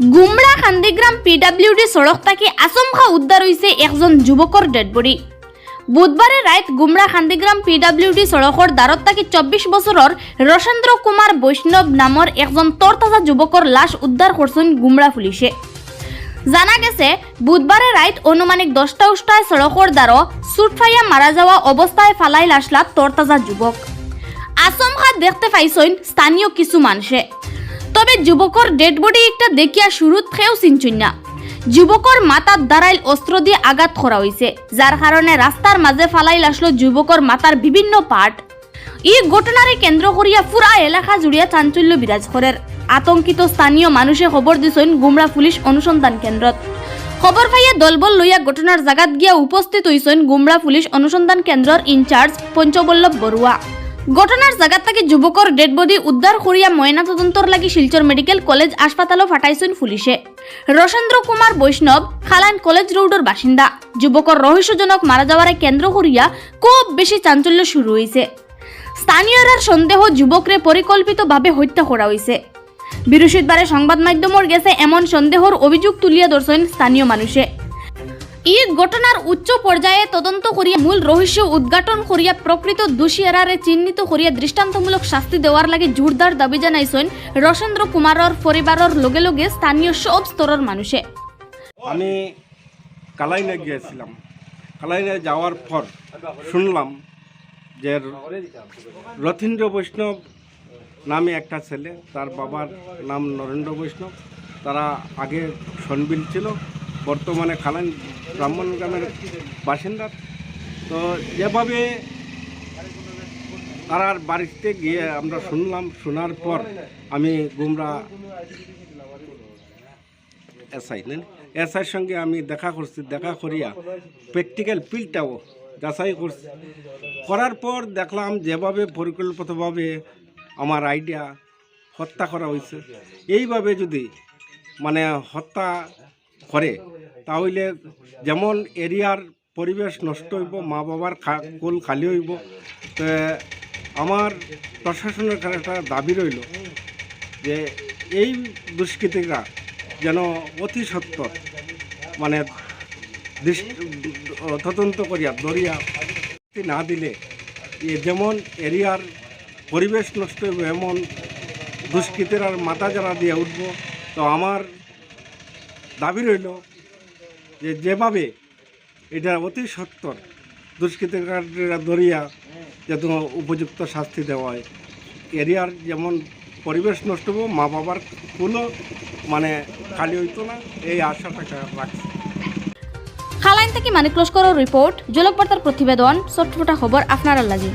গুমরা খান্দিগ্রাম পিডাব্লিউডি সড়ক থেকে আচমকা উদ্ধার হয়েছে একজন যুবকর ডেড বডি। বুধবারে রাত গুমরা খান্দিগ্রাম পিডাব্লিউডি সড়কর দ্বারত থাকি চব্বিশ বছরের রসেন্দ্র কুমার বৈষ্ণব নামৰ একজন তরতাজা যুবকর লাশ উদ্ধার করছেন গুমরা পুলিশে জানা গেছে বুধবারে রাত অনুমানিক দশটা উষ্টায় সড়কর দ্বারো সুটফাইয়া মারা যাওয়া অবস্থায় ফালাই লাশলাত তরতাজা যুবক আচমকা দেখতে পাইছেন স্থানীয় কিছু মানুষে তবে যুবকর ডেড বডি একটা দেখিয়া শুরুত খেয়েও চিনছুন না যুবকর মাথার দ্বারাইল অস্ত্র দিয়ে আঘাত করা হয়েছে যার কারণে রাস্তার মাঝে ফালাই লাসলো যুবকর মাথার বিভিন্ন পার্ট এই ঘটনারে কেন্দ্র করিয়া পুরা এলাকা জুড়িয়া চাঞ্চল্য বিরাজ করের আতঙ্কিত স্থানীয় মানুষে খবর দিছেন গুমরা পুলিশ অনুসন্ধান কেন্দ্রত। খবর পাইয়া দলবল লইয়া ঘটনার জাগাত গিয়া উপস্থিত হইছেন গুমরা পুলিশ অনুসন্ধান কেন্দ্রর ইনচার্জ পঞ্চবল্লভ বড়ুয়া ঘটনার জাগাত থেকে যুবকর ডেড বডি উদ্ধার করিয়া ময়না তদন্তর লাগি শিলচর মেডিকেল কলেজ হাসপাতালও ফাটাইছেন পুলিশে রসেন্দ্র কুমার বৈষ্ণব খালান কলেজ রোডের বাসিন্দা। যুবকর রহস্যজনক মারা যাওয়ারে কেন্দ্র করিয়া খুব বেশি চাঞ্চল্য শুরু হয়েছে স্থানীয়রার সন্দেহ যুবকরে পরিকল্পিতভাবে হত্যা করা হয়েছে বৃহস্পতিবারে সংবাদ মাধ্যমর গেছে এমন সন্দেহর অভিযোগ তুলিয়া ধরছেন স্থানীয় মানুষে। এই ঘটনার উচ্চ পর্যায়ে তদন্ত করিয়া মূল রহস্য উদ্ঘাটন করিয়া প্রকৃত দোষী এরারে চিহ্নিত করিয়া দৃষ্টান্তমূলক শাস্তি দেওয়ার লাগে জোরদার দাবি জানাইছেন রসেন্দ্র কুমারর পরিবারের লগে লগে স্থানীয় সব স্তরের মানুষে। আমি কালাইনে গিয়েছিলাম। কালাইনে যাওয়ার পর শুনলাম যে রথীন্দ্র বৈষ্ণব নামে একটা ছেলে, তার বাবার নাম নরেন্দ্র বৈষ্ণব, তারা আগে সনবিল ছিল। বর্তমানে খালাইন ব্রাহ্মণ গ্রামের বাসিন্দা। তো যেভাবে তারার বাড়িতে গিয়ে আমরা শুনলাম, শোনার পর আমি গুমরা এসআই এসআইয়ের সঙ্গে আমি দেখা করছি, দেখা করিয়া প্র্যাকটিক্যাল পিলটাও যাচাই করছি। করার পর দেখলাম যেভাবে পরিকল্পিতভাবে আমার আইডিয়া হত্যা করা হয়েছে। এইভাবে যদি মানে হত্যা করে, তাহলে যেমন এরিয়ার পরিবেশ নষ্ট হইব, মা বাবার কোল খালি হইব, তো আমার প্রশাসনের কাছে একটা দাবি রইল যে এই দুষ্কৃতীরা যেন অতি সত্তর মানে তদন্ত করিয়া, ধরিয়া না দিলে যেমন এরিয়ার পরিবেশ নষ্ট হইব, এমন দুষ্কৃতীর আর মাথা যারা দিয়ে উঠব, তো আমার দাবি রইল যে যেভাবে এটা অতি সত্তর দুষ্কৃতিকারীরা ধরিয়া যাতে উপযুক্ত শাস্তি দেওয়া হয়। এরিয়ার যেমন পরিবেশ নষ্ট হব, মা বাবার কোনো মানে খালি হইতো না, এই আশাটাকে রাখছি। খালাইন থেকে মানিক লস্করের রিপোর্ট জলকবার্তার প্রতিবেদন ছোট্ট খবর আপনার লাগি।